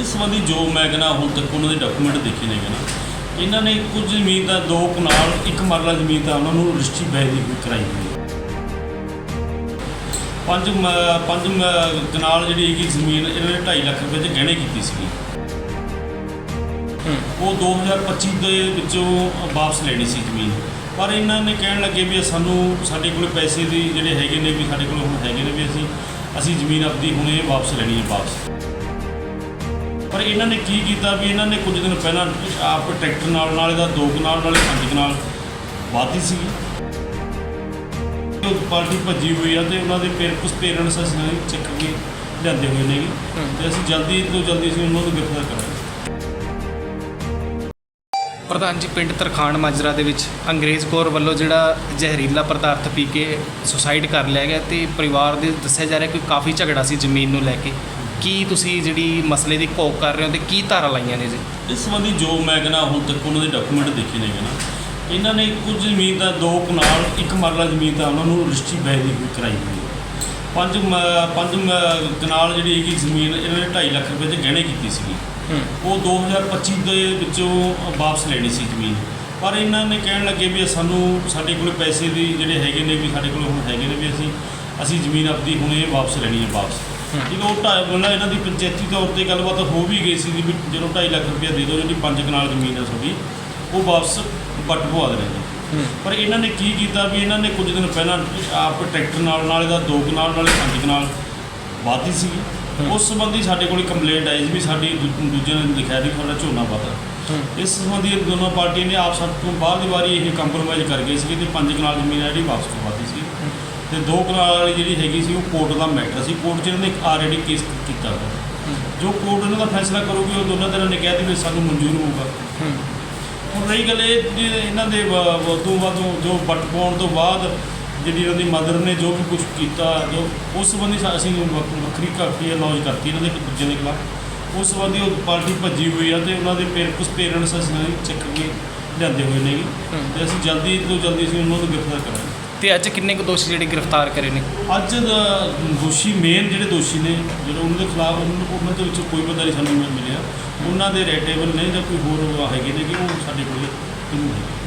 ਇਸ ਸੰਬੰਧੀ ਜੋ ਮੈਂ ਕਹਿੰਦਾ ਹੁਣ ਤੱਕ ਉਹਨਾਂ ਦੇ ਡਾਕੂਮੈਂਟ ਦੇਖੇ ਨੇ ਨਾ ਇਹਨਾਂ ਨੇ ਕੁਝ ਜ਼ਮੀਨ ਦਾ ਦੋ ਕਨਾਲ ਇੱਕ ਮਰਲਾ ਜ਼ਮੀਨ ਦਾ ਉਹਨਾਂ ਨੂੰ ਰਜਿਸਟਰੀ ਬੈਗ ਦੀ ਕਰਾਈ ਹੋਈ ਹੈ। ਪੰਜ ਮ- ਪੰਜ ਮ- ਕਨਾਲ ਜਿਹੜੀ ਹੈਗੀ ਜ਼ਮੀਨ ਇਹਨਾਂ ਨੇ 2.5 ਲੱਖ ਰੁਪਏ 'ਚ ਗਹਿਣੇ ਕੀਤੀ ਸੀਗੀ। ਉਹ 2025 ਦੇ ਵਿੱਚੋਂ ਵਾਪਸ ਲੈਣੀ ਸੀ ਜ਼ਮੀਨ। ਪਰ ਇਹਨਾਂ ਨੇ ਕਹਿਣ ਲੱਗੇ ਵੀ ਸਾਨੂੰ ਸਾਡੇ ਕੋਲ ਪੈਸੇ ਦੀ ਜਿਹੜੇ ਹੈਗੇ ਨੇ ਵੀ ਸਾਡੇ ਕੋਲ ਹੁਣ ਹੈਗੇ ਨੇ ਵੀ ਅਸੀਂ ਅਸੀਂ ਜ਼ਮੀਨ ਆਪਦੀ ਹੁਣੇ ਵਾਪਸ ਲੈਣੀ ਹੈ ਵਾਪਸ। ਪਰ ਇਹਨਾਂ ਨੇ ਕੀ ਕੀਤਾ ਵੀ ਇਹਨਾਂ ਨੇ ਕੁਝ ਦਿਨ ਪਹਿਲਾਂ ਆਪ ਟਰੈਕਟਰ ਨਾਲ ਨਾਲੇ ਦਾ ਦੋ ਕਨਾਲ ਨਾਲੇ ਪੰਜ ਕਨਾਲ ਵਾਧੀ ਸੀਗੀ। ਉਹ ਪਾਰਟੀ ਭੱਜੀ ਹੋਈ ਆ ਤੇ ਉਹਨਾਂ ਦੇ ਪੇਰ ਕੁਝ ਪੇਰੈਂਟਸ ਅਸੀਂ ਚੱਕ ਕੇ ਲਿਆਂਦੇ ਹੋਏ ਨੇ ਤੇ ਅਸੀਂ ਜਲਦੀ ਤੋਂ ਜਲਦੀ ਅਸੀਂ ਉਹਨਾਂ ਨੂੰ ਗ੍ਰਿਫਤਾਰ ਕਰਾਂਗੇ। ਪ੍ਰਧਾਨ ਜੀ ਪਿੰਡ ਤਰਖਾਣ ਮਾਜਰਾ ਦੇ ਵਿੱਚ ਅੰਗਰੇਜ਼ ਕੌਰ ਵੱਲੋਂ ਜਿਹੜਾ ਜ਼ਹਿਰੀਲਾ ਪਦਾਰਥ ਪੀ ਕੇ ਸੁਸਾਈਡ ਕਰ ਲਿਆ ਗਿਆ ਤੇ ਪਰਿਵਾਰ ਦੇ ਦੱਸਿਆ ਜਾ ਰਿਹਾ ਕਿ ਕਾਫੀ ਝਗੜਾ ਸੀ ਜ਼ਮੀਨ ਨੂੰ ਲੈ ਕੇ। ਕੀ ਤੁਸੀਂ ਜਿਹੜੀ ਮਸਲੇ ਦੀ ਘੋਖ ਕਰ ਰਹੇ ਹੋ ਤੇ ਕੀ ਧਾਰਾ ਲਾਈਆਂ ਨੇ ਜੀ? ਇਸ ਸੰਬੰਧੀ ਜੋ ਮੈਂ ਕਹਿੰਦਾ ਹੁਣ ਤੱਕ ਉਹਨਾਂ ਦੇ ਡਾਕੂਮੈਂਟ ਦੇਖੇ ਨੇ ਨਾ ਇਹਨਾਂ ਨੇ ਕੁਝ ਜ਼ਮੀਨ ਦਾ ਦੋ ਕਨਾਲ ਇੱਕ ਮਰਲਾ ਜ਼ਮੀਨ ਦਾ ਉਹਨਾਂ ਨੂੰ ਰਜਿਸਟਰੀ ਬੈਗ ਦੀ ਕਰਾਈ ਹੋਈ ਹੈ। ਪੰਜ ਮ- ਪੰਜ ਮ- ਕਨਾਲ ਜਿਹੜੀ ਹੈਗੀ ਜ਼ਮੀਨ ਇਹਨਾਂ ਨੇ 2.5 ਲੱਖ ਰੁਪਏ 'ਚ ਗਹਿਣੇ ਕੀਤੀ ਸੀਗੀ। ਉਹ 2025 ਦੇ ਵਿੱਚੋਂ ਵਾਪਸ ਲੈਣੀ ਸੀ ਜ਼ਮੀਨ। ਪਰ ਇਹਨਾਂ ਨੇ ਕਹਿਣ ਲੱਗੇ ਵੀ ਸਾਨੂੰ ਸਾਡੇ ਕੋਲ ਪੈਸੇ ਦੀ ਜਿਹੜੇ ਹੈਗੇ ਨੇ ਵੀ ਸਾਡੇ ਕੋਲ ਹੁਣ ਹੈਗੇ ਨੇ ਵੀ ਅਸੀਂ ਅਸੀਂ ਜ਼ਮੀਨ ਆਪਦੀ ਹੁਣੇ ਵਾਪਸ ਲੈਣੀ ਹੈ ਵਾਪਸ। ਜਦੋਂ ਢਾਈ ਮਤਲਬ ਇਹਨਾਂ ਦੀ ਪੰਚਾਇਤੀ ਤੌਰ ਤੇ ਗੱਲਬਾਤ ਹੋ ਵੀ ਗਈ ਸੀ ਵੀ ਜਦੋਂ 2.5 ਲੱਖ ਰੁਪਏ ਦੇ ਦਿਓ ਜਿਹੜੀ ਪੰਜ ਕਨਾਲ ਜ਼ਮੀਨ ਹੈ ਤੁਹਾਡੀ ਉਹ ਵਾਪਸ ਵੱਟ ਪਵਾ ਦੇਣੀ ਪਰ ਇਹਨਾਂ ਨੇ ਕੀ ਕੀਤਾ ਵੀ ਇਹਨਾਂ ਨੇ ਕੁਝ ਦਿਨ ਪਹਿਲਾਂ ਆਪ ਟਰੈਕਟਰ ਨਾਲ ਨਾਲੇ ਦਾ ਦੋ ਕਨਾਲ ਨਾਲੇ ਪੰਜ ਕਨਾਲ ਵਾਧੀ ਸੀਗੀ। ਉਸ ਸੰਬੰਧੀ ਸਾਡੇ ਕੋਲ ਕੰਪਲੇਂਟ ਆਈ ਸੀ ਵੀ ਸਾਡੀ ਦੂਜੇ ਨੇ ਲਿਖਿਆ ਵੀ ਤੁਹਾਡਾ ਝੋਨਾ ਵਾਧਾ। ਇਸ ਸੰਬੰਧੀ ਦੋਨੋਂ ਪਾਰਟੀਆਂ ਨੇ ਆਪ ਸਭ ਤੋਂ ਬਾਅਦ ਦੀ ਵਾਰੀ ਇਹ ਕੰਪਰੋਮਾਈਜ਼ ਕਰ ਗਏ ਸੀ ਤੇ ਪੰਜ ਕਨਾਲ ਜ਼ਮੀਨ ਹੈ ਜਿਹੜੀ ਵਾਪਸ ਕਰਵਾਤੀ ਸੀ ਤੇ ਦੋ ਕਨਾਲ ਵਾਲੀ ਜਿਹੜੀ ਹੈਗੀ ਸੀ ਉਹ ਕੋਰਟ ਦਾ ਮੈਟਰ ਸੀ। ਕੋਰਟ 'ਚ ਇਹਨਾਂ ਨੇ ਆਲਰੇਡੀ ਕੇਸ ਕੀਤਾ ਹੋਇਆ ਜੋ ਕੋਰਟ ਇਹਨਾਂ ਦਾ ਫੈਸਲਾ ਕਰੂਗੀ ਉਹ ਦੋਨਾਂ ਤਰ੍ਹਾਂ ਨੇ ਕਹਿ ਦਿੱਤੀ ਵੀ ਸਾਨੂੰ ਮਨਜ਼ੂਰ ਹੋਊਗਾ। ਹੁਣ ਰਹੀ ਗੱਲ ਇਹ ਵੀ ਇਹਨਾਂ ਦੇ ਵ- ਵੱਧੋਂ ਵੱਧੋਂ ਜੋ ਵੱਟ ਪਾਉਣ ਤੋਂ ਬਾਅਦ ਜਿਹੜੀ ਇਹਨਾਂ ਦੀ ਮਦਰ ਨੇ ਜੋ ਵੀ ਕੁਝ ਕੀਤਾ ਜੋ ਉਸ ਸੰਬੰਧੀ ਸਾ- ਅਸੀਂ ਵੱਖ- ਵੱਖਰੀ ਕਾਫੀ ਲੌਂਚ ਕਰਤੀ ਇਹਨਾਂ ਦੇ ਇੱਕ ਦੂਜੇ ਦੇ ਖਿਲਾਫ। ਉਸ ਸੰਬੰਧੀ ਉਹ ਪਾਰਟੀ ਭੱਜੀ ਹੋਈ ਆ ਤੇ ਉਹਨਾਂ ਦੇ ਪੇਰ ਕੁਝ ਪੇਰੈਂਟਸ ਅਸੀਂ ਚੱਕ ਕੇ ਲਿਆਂਦੇ ਹੋਏ ਨੇ ਤੇ ਅਸੀਂ ਜਲਦੀ ਤੋਂ ਜਲਦੀ ਅਸੀਂ ਉਹਨਾਂ ਨੂੰ ਗ੍ਰਿਫਤਾਰ ਕਰਾਂਗੇ। ਤੇ ਅੱਜ ਕਿੰਨੇ ਕੁ ਦੋਸ਼ੀ ਜਿਹੜੇ ਗ੍ਰਿਫਤਾਰ ਕਰੇ ਨੇ? ਅੱਜ ਦਾ ਦੋਸ਼ੀ ਮੇਨ ਜਿਹੜੇ ਦੋਸ਼ੀ ਨੇ, ਜਿਹੜੇ ਉਹਨਾਂ ਦੇ ਖਿਲਾਫ ਉਹਨਾਂ ਉਹਨਾਂ ਦੇ ਵਿੱਚ ਕੋਈ ਬੰਦਾ ਨਹੀਂ ਸਾਨੂੰ ਮਿਲਿਆ। ਉਹਨਾਂ ਦੇ ਰੇਟੇਬਲ ਨੇ ਜਾਂ ਕੋਈ ਹੋਰ ਹੈਗੇ ਨੇ ਕਿ ਉਹ ਸਾਡੇ ਕੋਲ ਨਹੀਂ ਹੈਗੇ।